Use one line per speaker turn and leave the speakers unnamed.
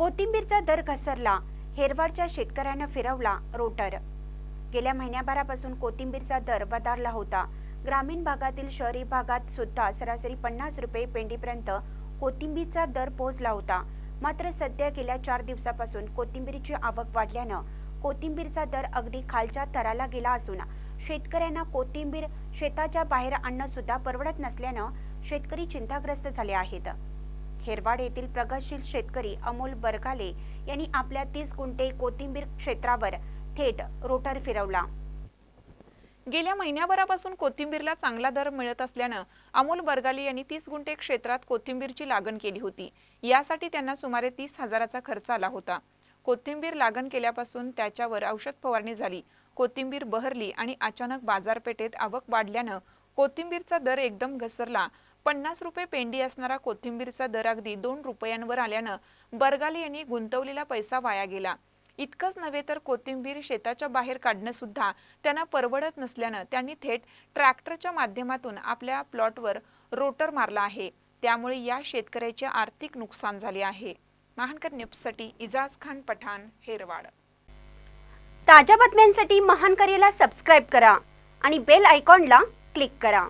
कोथिंबीरचा दर घसरला हेरवाडच्या शेतकऱ्यानं फिरवला रोटर. गेल्या महिन्याभरापासून कोथिंबीरचा दर वधारला होता. ग्रामीण भागातील शहरी भागात सुद्धा सरासरी पन्नास रुपये पेंडीपर्यंत कोथिंबीरचा दर पोहोचला होता. मात्र सध्या गेल्या चार दिवसापासून कोथिंबीरची आवक वाढल्यानं कोथिंबीरचा दर अगदी खालच्या थराला गेला असून शेतकऱ्यांना कोथिंबीर शेताच्या बाहेर आणणं सुद्धा परवडत नसल्यानं शेतकरी चिंताग्रस्त झाले आहेत. हेरवाड येथील प्रगतशील शेतकरी अमोल बरगाले यांनी आपल्या तीस गुंठे कोथिंबीर क्षेत्रावर थेट रोटर फिरवला.
गेल्या महिन्याभरापासून कोथिंबीरला चांगला दर मिळत असल्यानं अमोल बरगाले यांनी तीस गुंठे क्षेत्रात कोथिंबीरची लागण केली होती. यासाठी त्यांना सुमारे तीस हजाराचा खर्च आला होता. कोथिंबीर लागण केल्यापासून त्याच्यावर औषध फवारणी झाली. कोथिंबीर बहरली आणि अचानक बाजारपेठेत आवक वाढल्यानं कोथिंबीरचा दर एकदम घसरला. पन्नास रुपये पेंडी असणारा कोथिंबीरचा दर अगदी दोन रुपयांवर आल्यानं बरगाले यांनी गुंतवलेला पैसा वाया गेला. इतकंच नव्हे तर कोथिंबीर शेताच्या बाहेर काढणं सुद्धा त्यांना परवडत नसल्यानं त्यांनी थेट ट्रॅक्टरच्या माध्यमातून आपल्या प्लॉटवर रोटर मारला आहे. त्यामुळे या शेतकऱ्याचे आर्थिक नुकसान झाले आहे. महानकर न्यूजसाठी इजाज खान पठाण हेरवाड.
ताज्या बातम्यांसाठी महानकरेला सबस्क्राईब करा आणि बेल आयकॉनला क्लिक करा.